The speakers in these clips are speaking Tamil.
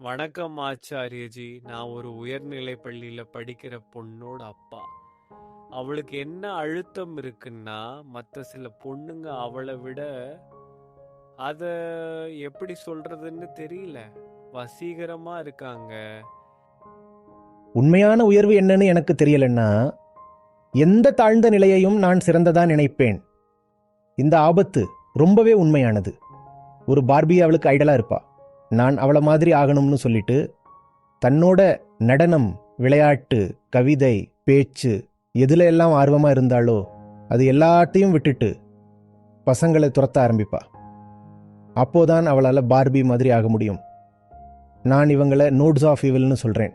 வணக்கம் ஆச்சாரியஜி. நான் ஒரு உயர்நிலை பள்ளியில படிக்கிற பொண்ணோட அப்பா. அவளுக்கு என்ன அழுத்தம் இருக்குன்னா மற்ற சில பொண்ணுங்க அவளை விட அத எப்படி சொல்றதுன்னு தெரியல. வசீகரமா இருக்காங்க. உண்மையான உயர்வு என்னன்னு எனக்கு தெரியலன்னா எந்த தாழ்ந்த நிலையையும் நான் சிறந்ததா நினைப்பேன். இந்த ஆபத்து ரொம்பவே உண்மையானது. ஒரு பார்பி அவளுக்கு ஐடலா இருப்பா. நான் அவளை மாதிரி ஆகணும்னு சொல்லிட்டு தன்னோட நடனம் விளையாட்டு கவிதை பேச்சு எதுல எல்லாம் ஆர்வமாக இருந்தாளோ அது எல்லாத்தையும் விட்டுட்டு பசங்களை துரத்த ஆரம்பிப்பா. அப்போதான் அவளால் பார்பி மாதிரி ஆக முடியும். நான் இவங்களை நோட்ஸ் ஆஃப் இவல்னு சொல்கிறேன்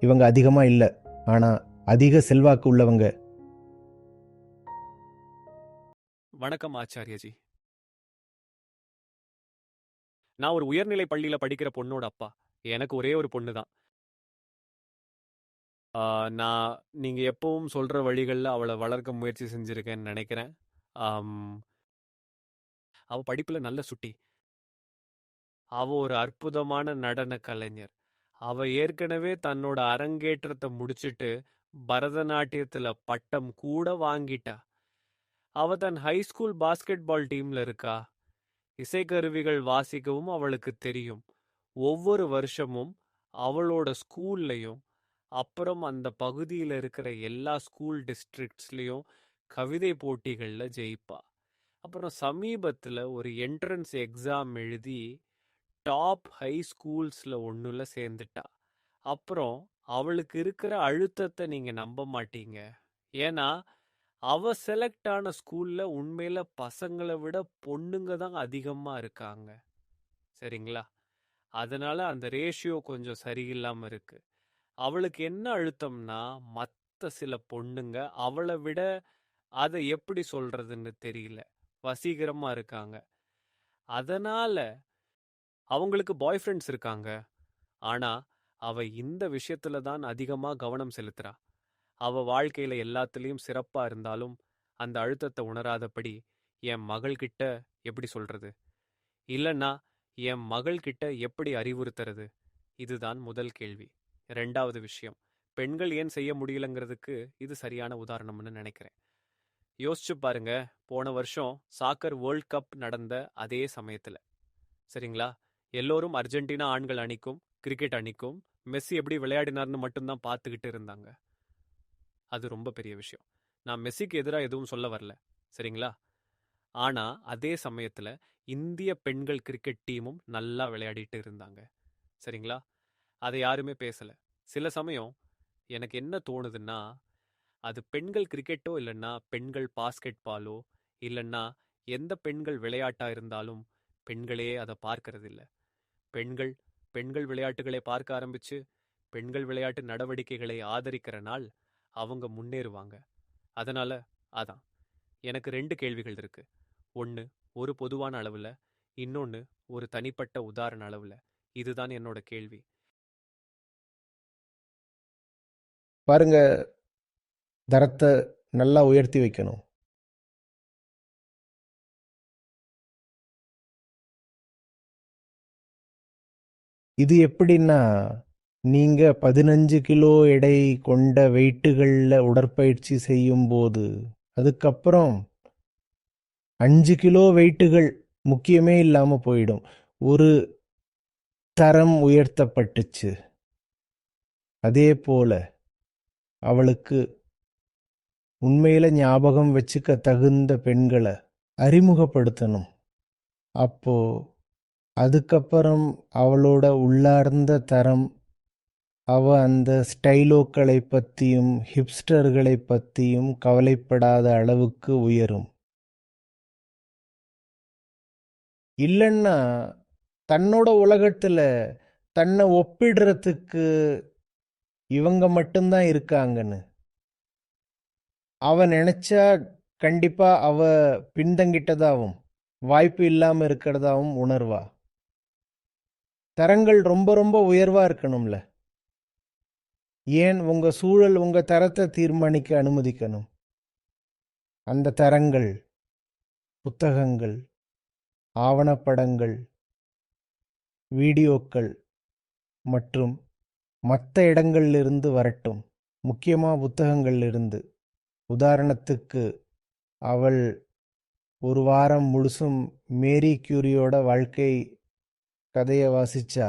இவங்க அதிகமாக இல்லை. ஆனால் அதிக செல்வாக்கு உள்ளவங்க. வணக்கம் ஆச்சாரியஜி. நான் ஒரு உயர்நிலை பள்ளியில படிக்கிற பொண்ணோட அப்பா. எனக்கு ஒரே ஒரு பொண்ணு தான். நான் நீங்க எப்பவும் சொல்ற வழிகளில் அவளை வளர்க்க முயற்சி செஞ்சிருக்கேன்னு நினைக்கிறேன். ஆம், அவ படிப்புல நல்ல சுட்டி. அவ ஒரு அற்புதமான நடன கலைஞர். அவ ஏற்கனவே தன்னோட அரங்கேற்றத்தை முடிச்சிட்டு பரதநாட்டியத்துல பட்டம் கூட வாங்கிட்டா. அவ தன் ஹைஸ்கூல் பாஸ்கெட் பால் டீம்ல இருக்கா? இசைக்கருவிகள் வாசிக்கவும் அவளுக்கு தெரியும். ஒவ்வொரு வருஷமும் அவளோட ஸ்கூல்லையும் அப்புறம் அந்த பகுதியில் இருக்கிற எல்லா ஸ்கூல் டிஸ்ட்ரிக்ட்ஸ்லேயும் கவிதை போட்டிகளில் ஜெயிப்பா. அப்புறம் சமீபத்தில் ஒரு என்ட்ரன்ஸ் எக்ஸாம் எழுதி டாப் ஹை ஸ்கூல்ஸில் ஒன்றுல சேர்ந்துட்டா. அப்புறம் அவளுக்கு இருக்கிற அழுத்தத்தை நீங்கள் நம்ப மாட்டீங்க. ஏன்னா அவ செலக்ட் ஆன ஸ்கூல்ல உண்மையில பசங்களை விட பொண்ணுங்க தான் அதிகமா இருக்காங்க. சரிங்களா? அதனால அந்த ரேஷியோ கொஞ்சம் சரியில்லாம இருக்கு. அவளுக்கு என்ன அழுத்தம்னா மற்ற சில பொண்ணுங்க அவளை விட அதை எப்படி சொல்றதுன்னு தெரியல. வசீகரமா இருக்காங்க. அதனால அவங்களுக்கு பாய் ஃப்ரெண்ட்ஸ் இருக்காங்க. ஆனா அவ இந்த விஷயத்துல தான் அதிகமா கவனம் செலுத்துறா. அவ வாழ்க்கையில எல்லாத்துலயும் சிறப்பா இருந்தாலும் அந்த அழுத்தத்தை உணராதபடி என் மகள்கிட்ட எப்படி சொல்றது? இல்லைன்னா என் மகள்கிட்ட எப்படி அறிவுறுத்துறது? இதுதான் முதல் கேள்வி. ரெண்டாவது விஷயம். பெண்கள் ஏன் செய்ய முடியலங்கிறதுக்கு இது சரியான உதாரணம்னு நினைக்கிறேன். யோசிச்சு பாருங்க. போன வருஷம் சாக்கர் வேர்ல்ட் கப் நடந்த அதே சமயத்துல. சரிங்களா? எல்லோரும் அர்ஜென்டினா ஆண்கள் அணிக்கும் கிரிக்கெட் அணிக்கும் மெஸ்ஸி எப்படி விளையாடினார்னு மட்டும்தான் பார்த்துக்கிட்டு இருந்தாங்க. அது ரொம்ப பெரிய விஷயம். நான் மெஸ்ஸிக்கு எதிராக எதுவும் சொல்ல வரல. சரிங்களா? ஆனா அதே சமயத்துல இந்திய பெண்கள் கிரிக்கெட் டீமும் நல்லா விளையாடிட்டு இருந்தாங்க. சரிங்களா? அதை யாருமே பேசல. சில சமயம் எனக்கு என்ன தோணுதுன்னா அது பெண்கள் கிரிக்கெட்டோ இல்லைன்னா பெண்கள் பாஸ்கெட் பாலோ இல்லைன்னா எந்த பெண்கள் விளையாட்டா இருந்தாலும் பெண்களே அதை பார்க்கறது இல்லை பெண்கள் பெண்கள் விளையாட்டுகளை பார்க்க ஆரம்பிச்சு பெண்கள் விளையாட்டு நடவடிக்கைகளை ஆதரிக்கிற நாள் அவங்க முன்னேறுவாங்க. அதனால் அதான் எனக்கு ரெண்டு கேள்விகள் இருக்கு. ஒன்று ஒரு பொதுவான அளவில் இன்னொன்று ஒரு தனிப்பட்ட உதாரண அளவில். இதுதான் என்னோட கேள்வி. பாருங்க தரத்தை நல்லா உயர்த்தி வைக்கணும். இது எப்படின்னா நீங்க பதினஞ்சு கிலோ எடை கொண்ட வெயிட்டுகளில் உடற்பயிற்சி செய்யும் போது அதுக்கப்புறம் அஞ்சு கிலோ வெயிட்டுகள் முக்கியமே இல்லாமல் போயிடும். ஒரு தரம் உயர்த்தப்பட்டுச்சு. அதே போல அவளுக்கு உண்மையில ஞாபகம் வச்சுக்க தகுந்த பெண்களை அறிமுகப்படுத்தணும். அப்போ அதுக்கப்புறம் அவளோட உள்ளார்ந்த தரம் அவ அந்த ஸ்டைலோக்களை பற்றியும் ஹிப்ஸ்டர்களை பற்றியும் கவலைப்படாத அளவுக்கு உயரும். இல்லைன்னா தன்னோட உலகத்துல தன்னை ஒப்பிடுறதுக்கு இவங்க மட்டும்தான் இருக்காங்கன்னு. அவ நினைச்சா கண்டிப்பா அவ பின்தங்கிட்டதாவும் வாய்ப்பு இல்லாம இருக்கிறதாவும் உணர்வா? தரங்கள் ரொம்ப ரொம்ப உயர்வா இருக்கணும்ல. ஏன் உங்க சூழல் உங்க தரத்தை தீர்மானிக்க அனுமதிக்கணும்? அந்த தரங்கள் புத்தகங்கள் ஆவணப்படங்கள் வீடியோக்கள் மற்றும் மற்ற இடங்களிலிருந்து வரட்டும். முக்கியமாக புத்தகங்களிலிருந்து. உதாரணத்துக்கு அவள் ஒரு வாரம் முழுசும் மேரி கியூரியோட வாழ்க்கை கதையை வாசிச்சா?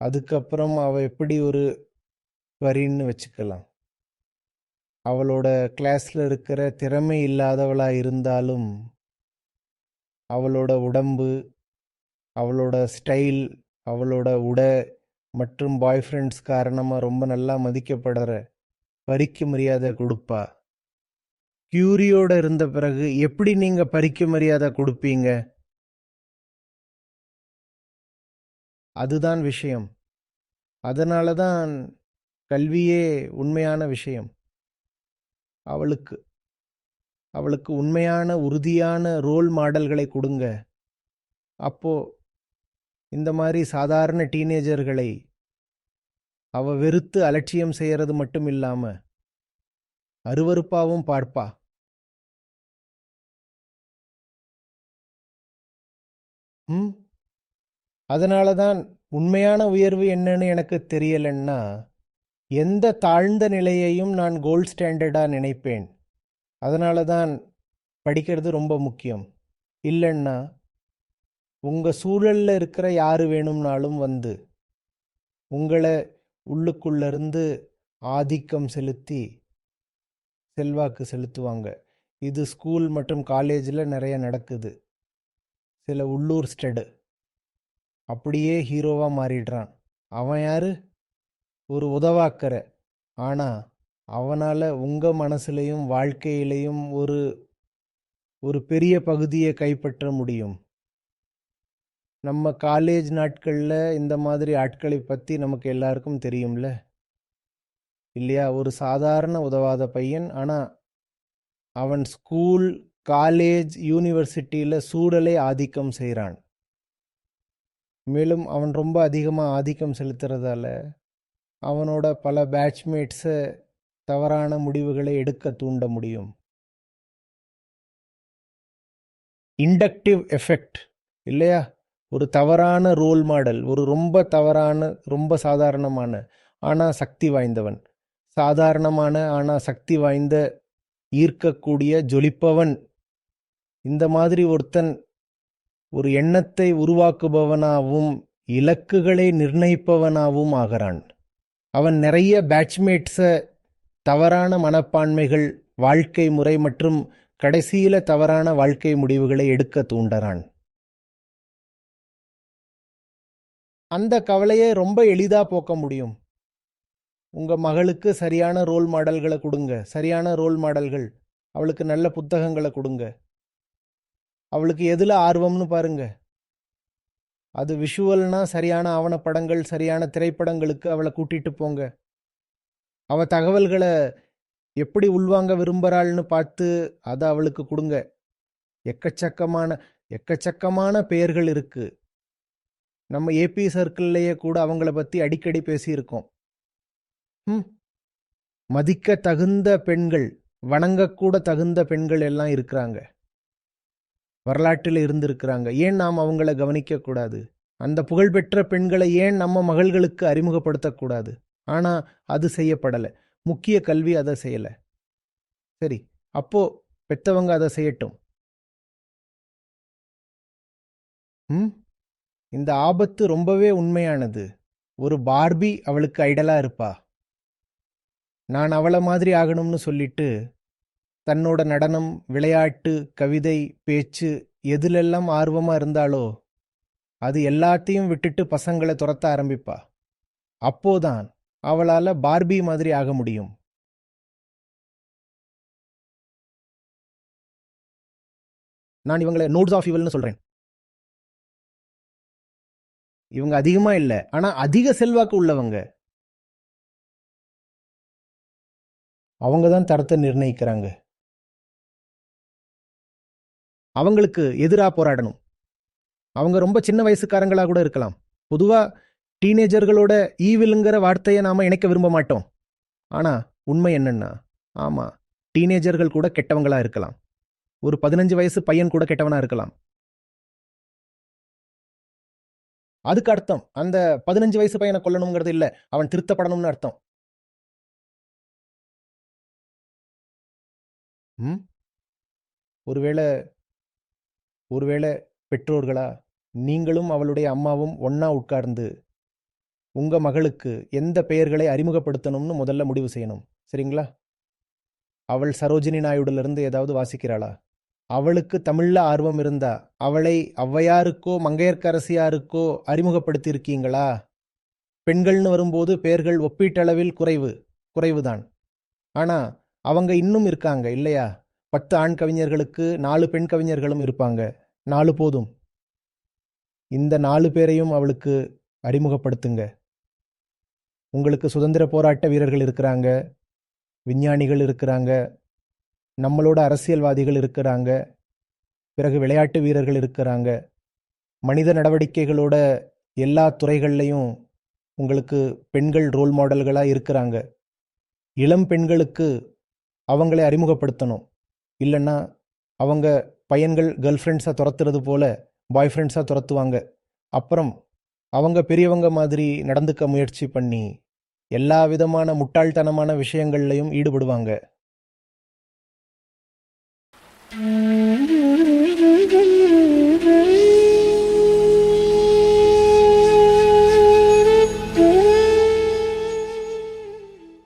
அதுக்கப்புறம் அவள் எப்படி ஒரு வரின்னு வச்சுக்கலாம். அவளோட கிளாஸில் இருக்கிற திறமை இல்லாதவளாக இருந்தாலும் அவளோட உடம்பு அவளோட ஸ்டைல் அவளோட உடை மற்றும் பாய் ஃப்ரெண்ட்ஸ் காரணமாக ரொம்ப நல்லா மதிக்கப்படுற பறிக்க மரியாதை கொடுப்பா. கியூரியோட இருந்த பிறகு எப்படி நீங்கள் பறிக்க மரியாதை கொடுப்பீங்க? அதுதான் விஷயம். அதனால தான் கல்வியே உண்மையான விஷயம். அவளுக்கு. அவளுக்கு உண்மையான உறுதியான ரோல் மாடல்களை கொடுங்க. அப்போ இந்த மாதிரி சாதாரண டீனேஜர்களை அவ வெறுத்து அலட்சியம் செய்யறது மட்டும் இல்லாம அருவறுப்பாவும் பார்ப்பா. ம்? அதனால தான் உண்மையான உயர்வு என்னன்னு எனக்கு தெரியலன்னா எந்த தாழ்ந்த நிலையையும் நான் கோல்ட் ஸ்டாண்டர்டாக நினைப்பேன். அதனால தான் படிக்கிறது ரொம்ப முக்கியம். இல்லைன்னா உங்கள் சூழலில் இருக்கிற யார் வேணும்னாலும் வந்து உங்களை உள்ளுக்குள்ளேருந்து ஆதிக்கம் செலுத்தி செல்வாக்கு செலுத்துவாங்க. இது ஸ்கூல் மற்றும் காலேஜில் நிறைய நடக்குது. சில உள்ளூர் ஸ்டெடு அப்படியே ஹீரோவாக மாறிடுறான். அவன் யாரு? ஒரு உதவாக்கிற. ஆனால் அவனால் உங்கள் மனசுலையும் வாழ்க்கையிலையும் ஒரு ஒரு பெரிய பகுதியை கைப்பற்ற முடியும். நம்ம காலேஜ் நாட்களில் இந்த மாதிரி ஆட்களை பற்றி நமக்கு எல்லாருக்கும் தெரியும்ல? இல்லையா? ஒரு சாதாரண உதவாத பையன். ஆனால் அவன் ஸ்கூல் காலேஜ் யூனிவர்சிட்டியில் சூழலை ஆதிக்கம் செய்கிறான் மேலும் அவன் ரொம்ப அதிகமாக ஆதிக்கம் செலுத்துறதால அவனோட பல பேட்ச்மேட்ஸை தவறான முடிவுகளை எடுக்க தூண்ட முடியும். இண்டக்டிவ் எஃபெக்ட் இல்லையா? ஒரு தவறான ரோல் மாடல் ஒரு ரொம்ப தவறான ரொம்ப சாதாரணமான ஆனால் சக்தி வாய்ந்தவன். சாதாரணமான ஆனால் சக்தி வாய்ந்த ஈர்க்கக்கூடிய ஜொலிப்பவன். இந்த மாதிரி ஒருத்தன் ஒரு எண்ணத்தை உருவாக்குபவனாகவும் இலக்குகளை நிர்ணயிப்பவனாகவும் ஆகிறான். அவன் நிறைய பேட்ச்மேட்ஸை தவறான மனப்பான்மைகள் வாழ்க்கை முறை மற்றும் கடைசியில் தவறான வாழ்க்கை முடிவுகளை எடுக்க தூண்டறான். அந்த கவலையை ரொம்ப எளிதாக போக்க முடியும். உங்கள் மகளுக்கு சரியான ரோல் மாடல்களை கொடுங்க. சரியான ரோல் மாடல்கள் அவளுக்கு நல்ல புத்தகங்களை கொடுங்க. அவளுக்கு எதில் ஆர்வம்னு பாருங்கள் அது விஷுவல்னா சரியான ஆவணப்படங்கள் சரியான திரைப்படங்களுக்கு அவளை கூட்டிகிட்டு போங்க. அவ தகவல்களை எப்படி உள்வாங்க விரும்புகிறாள்னு பார்த்து அதை அவளுக்கு கொடுங்க. எக்கச்சக்கமான எக்கச்சக்கமான பெயர்கள் இருக்குது நம்ம ஏபி சர்க்கிள்லேயே கூட அவங்கள பற்றி அடிக்கடி பேசியிருக்கோம். ம். மதிக்க தகுந்த பெண்கள் வணங்கக்கூட தகுந்த பெண்கள் எல்லாம் இருக்கிறாங்க. வரலாற்றில் இருந்திருக்கிறாங்க. ஏன் நாம் அவங்கள கவனிக்கக்கூடாது? அந்த புகழ்பெற்ற பெண்களை ஏன் நம்ம மகள்களுக்கு அறிமுகப்படுத்தக்கூடாது? ஆனால் அது செய்யப்படலை. முக்கிய கல்வி அதை செய்யலை. சரி அப்போ பெத்தவங்க அதை செய்யட்டும். ம்? இந்த ஆபத்து ரொம்பவே உண்மையானது. ஒரு பார்பி அவளுக்கு ஐடலா இருப்பா. நான் அவளை மாதிரி ஆகணும்னு சொல்லிட்டு தன்னோட நடனம் விளையாட்டு கவிதை பேச்சு எதுலெல்லாம் ஆர்வமா இருந்தாலோ அது எல்லாத்தையும் விட்டுட்டு பசங்களை துரத்த ஆரம்பிப்பா. அப்போதான் அவளால பார்பி மாதிரி ஆக முடியும். நான் இவங்களை நோட்ஸ் ஆஃப் இவல்னு சொல்றேன். இவங்க அதிகமா இல்லை ஆனா அதிக செல்வாக்கு உள்ளவங்க. அவங்க தான் தரத்தை நிர்ணயிக்கிறாங்க. அவங்களுக்கு எதிராக போராடணும். அவங்க ரொம்ப சின்ன வயசுக்காரங்களா கூட இருக்கலாம். பொதுவா டீனேஜர்களோட ஈவிலுங்கிற வார்த்தையை நாம இணைக்க விரும்ப மாட்டோம். ஆனா உண்மை என்னன்னா ஆமா டீனேஜர்கள் கூட கெட்டவங்களா இருக்கலாம். ஒரு பதினஞ்சு வயசு பையன் கூட கெட்டவனா இருக்கலாம். அதுக்கு அர்த்தம் அந்த பதினஞ்சு வயசு பையனை கொல்லணுங்கிறது இல்லை அவன் திருத்தப்படணும்னு அர்த்தம். ம்? ஒருவேளை ஒருவேளை பெற்றோர்களா நீங்களும் அவளுடைய அம்மாவும் ஒன்னா உட்கார்ந்து உங்க மகளுக்கு எந்த பெயர்களை அறிமுகப்படுத்தணும்னு முதல்ல முடிவு செய்யணும். சரிங்களா? அவள் சரோஜினி நாயுடுல இருந்து ஏதாவது வாசிக்கிறாளா? அவளுக்கு தமிழ்ல ஆர்வம் இருந்தா அவளை ஔவையாருக்கோ மங்கையர்க்கரசியாருக்கோ அறிமுகப்படுத்தியிருக்கீங்களா? பெண்கள்னு வரும்போது பெயர்கள் ஒப்பீட்டளவில் குறைவு குறைவுதான். ஆனா அவங்க இன்னும் இருக்காங்க இல்லையா? பத்து ஆண் கவிஞர்களுக்கு நாலு பெண் கவிஞர்களும் இருப்பாங்க. நாலு போதும். இந்த நாலு பேரையும் அவளுக்கு அறிமுகப்படுத்துங்க. உங்களுக்கு சுதந்திர போராட்ட வீரர்கள் இருக்கிறாங்க. விஞ்ஞானிகள் இருக்கிறாங்க. நம்மளோட அரசியல்வாதிகள் இருக்கிறாங்க. பிறகு விளையாட்டு வீரர்கள் இருக்கிறாங்க. மனித நடவடிக்கைகளோட எல்லா துறைகள்லையும் உங்களுக்கு பெண்கள் ரோல் மாடல்களாக இருக்கிறாங்க. இளம் பெண்களுக்கு அவங்களை அறிமுகப்படுத்தணும். இல்லைன்னா அவங்க பையன்கள் கேர்ள் ஃப்ரெண்ட்ஸாக துரத்துறது போல் பாய் ஃப்ரெண்ட்ஸாக துரத்துவாங்க. அப்புறம் அவங்க பெரியவங்க மாதிரி நடந்துக்க முயற்சி பண்ணி எல்லா விதமான முட்டாள்தனமான விஷயங்கள்லையும் ஈடுபடுவாங்க.